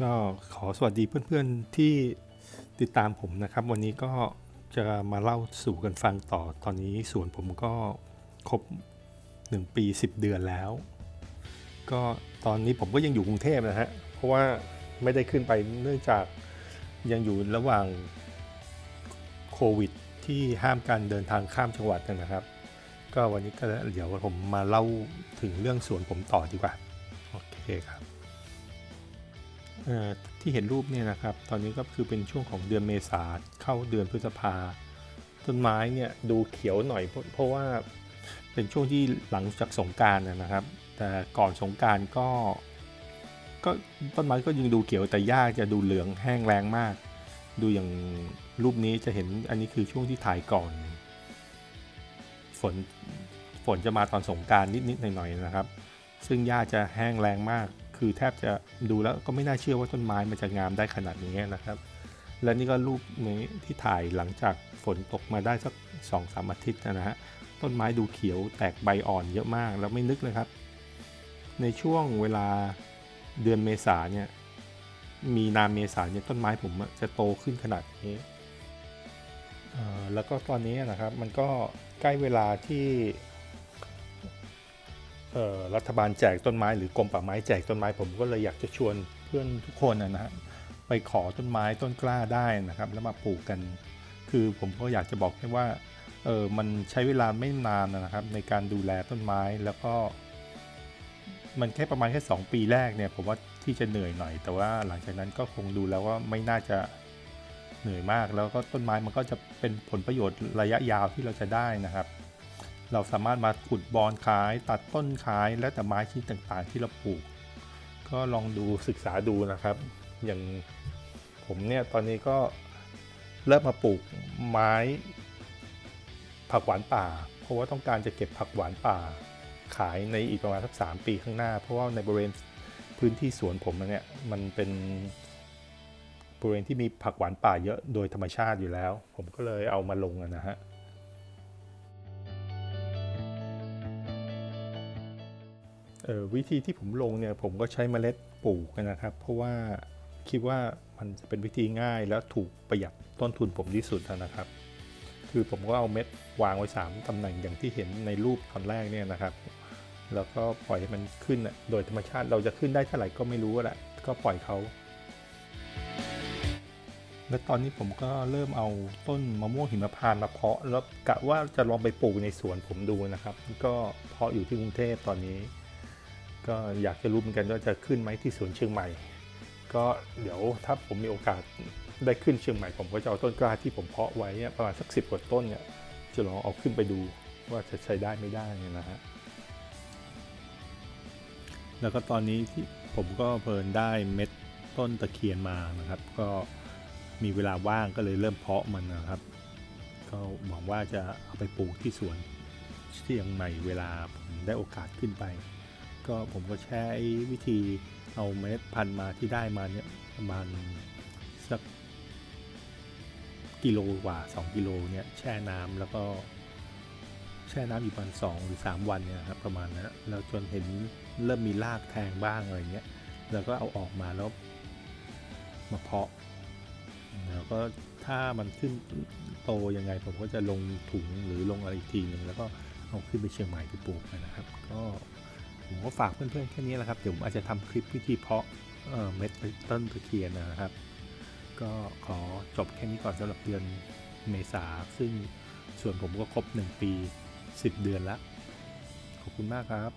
ก็ขอสวัสดีเพื่อนๆที่ติดตามผมนะครับ วันนี้ก็จะมาเล่าสู่กันฟังต่อตอนนี้ส่วนผมก็ครบ 1 ปี 10 เดือนแล้ว ก็ตอนนี้ผมก็ยังอยู่กรุงเทพนะฮะ เพราะว่าไม่ได้ขึ้นไปเนื่องจากยังอยู่ระหว่างโควิดที่ห้ามการเดินทางข้ามจังหวัดนะครับ ก็วันนี้ก็เดี๋ยวผมมาเล่าถึงเรื่องสวนผมต่อดีกว่า โอเคครับ ที่เห็นรูปเนี่ยนะครับ ตอนนี้ก็คือเป็นช่วงของเดือนเมษาเข้าเดือนพฤษภาต้นไม้เนี่ยดูเขียวหน่อยเพราะว่าเป็นช่วงที่หลังจากสงการนะครับ แต่ก่อนสงการก็ก็ต้นไม้ก็ยังดูเขียวแต่หญ้าจะดูเหลืองแห้งแรงมาก ดูอย่างรูปนี้จะเห็นอันนี้คือช่วงที่ถ่ายก่อน ฝนฝนจะมาตอนสงการนิดๆหน่อยๆนะครับ ซึ่งหญ้าจะแห้งแรงมาก คือแทบจะดูแล้วก็ไม่น่าเชื่อว่าต้นไม้มันจะงามได้ขนาดนี้นะครับ และนี่ก็รูปนี้ที่ถ่ายหลังจากฝนตกมาได้สักสองสามอาทิตย์นะฮะต้นไม้ดูเขียวแตกใบอ่อนเยอะมากแล้วไม่นึกเลยครับ ในช่วงเวลาเดือนเมษาเนี่ยมีนาเมษาเนี่ยต้นไม้ผมจะโตขึ้นขนาดนี้แล้วก็ตอนนี้นะครับมันก็ใกล้เวลาที่ รัฐบาลแจกต้นไม้หรือกรมป่าไม้แจกต้นไม้ ผมก็เลยอยากจะชวนเพื่อนทุกคนนะฮะไปขอต้นไม้ต้นกล้าได้นะครับ แล้วมาปลูกกัน คือผมก็อยากจะบอกแค่ว่าเออมันใช้เวลาไม่นานนะครับ ในการดูแลต้นไม้แล้วก็ มันแค่ประมาณแค่ 2 ปีแรกเนี่ย ผมว่าที่จะเหนื่อยหน่อย แต่ว่าหลังจากนั้นก็คงดูแล้วว่าไม่น่าจะเหนื่อยมาก แล้วก็ต้นไม้มันก็จะเป็นผลประโยชน์ระยะยาวที่เราจะได้นะครับ เราสามารถมาขุดบอนขายตัดต้นขายและแต่ไม้ชนิดต่างๆ ที่เราปลูก ก็ลองดูศึกษาดูนะครับ อย่างผมเนี่ยตอนนี้ก็เริ่มมาปลูกไม้ผักหวานป่า เพราะว่าต้องการจะเก็บผักหวานป่า ขายในอีกประมาณสักสามปีข้างหน้า เพราะว่าในบริเวณพื้นที่สวนผมเนี่ยมันเป็นบริเวณที่มีผักหวานป่าเยอะโดยธรรมชาติอยู่แล้ว ผมก็เลยเอามาลงนะฮะ วิธีที่ผมลงเนี่ยผมก็ใช้เมล็ดปลูกนะครับ เพราะว่าคิดว่ามันจะเป็นวิธีง่ายแล้วถูกประหยัดต้นทุนผมที่สุดนะครับ คือผมก็เอาเม็ดวางไว้ 3ตำแหน่งอย่างที่เห็นในรูปตอนแรกเนี่ยนะครับ แล้วก็ปล่อยให้มันขึ้นโดยธรรมชาติเราจะขึ้นได้เท่าไหร่ก็ไม่รู้แหละก็ปล่อยเขาและตอนนี้ผมก็เริ่มเอาต้นมะม่วงหิมพานต์มาเพาะ แล้วกะว่าจะลองไปปลูกในสวนผมดูนะครับ ก็เพาะอยู่ที่กรุงเทพตอนนี้ ก็อยากจะรู้เหมือนกันว่าจะขึ้นไหมที่สวนเชียงใหม่ ก็เดี๋ยวถ้าผมมีโอกาสได้ขึ้นเชียงใหม่ ผมก็จะเอาต้นกล้าที่ผมเพาะไว้ประมาณสักสิบกว่าต้นเนี่ยจะลองเอาขึ้นไปดูว่าจะใช้ได้ไม่ได้นะฮะแล้วก็ตอนนี้ที่ผมก็เพลินได้เม็ดต้นตะเคียนมานะครับ ก็มีเวลาว่างก็เลยเริ่มเพาะมันนะครับ ก็หวังว่าจะเอาไปปลูกที่สวนเชียงใหม่เวลาผมได้โอกาสขึ้นไป ก็ผมก็ใช้วิธีเอาเมล็ดพันธุ์มาที่ได้มาเนี่ยประมาณสักกิโลกว่า 2 กิโลเนี่ยแช่น้ำแล้วก็แช่น้ำอยู่ประมาณ2หรือ 3 วันเนี่ยครับประมาณนะั้นแล้วจนเห็นเริ่มมีรากแทงบ้างอะไรเงี้ยแล้วก็เอาออกมาแล้วมาเพาะแล้วก็ถ้ามันขึ้นโตยังไงผมก็จะลงถุงหรือลงอะไรอีกทีหนึ่งแล้วก็เอาขึ้นไปเชียงใหม่ไปปลูกนะครับ ก็ ผมก็ฝากเพื่อนๆแค่นี้แหละครับ เดี๋ยวผมอาจจะทำคลิปวิธีเพาะเม็ดต้นตะเคียนนะครับ ก็ขอจบแค่นี้ก่อนสำหรับเดือนเมษาซึ่งส่วนผมก็ครบ 1 ปี 10 เดือนละขอบคุณมากครับ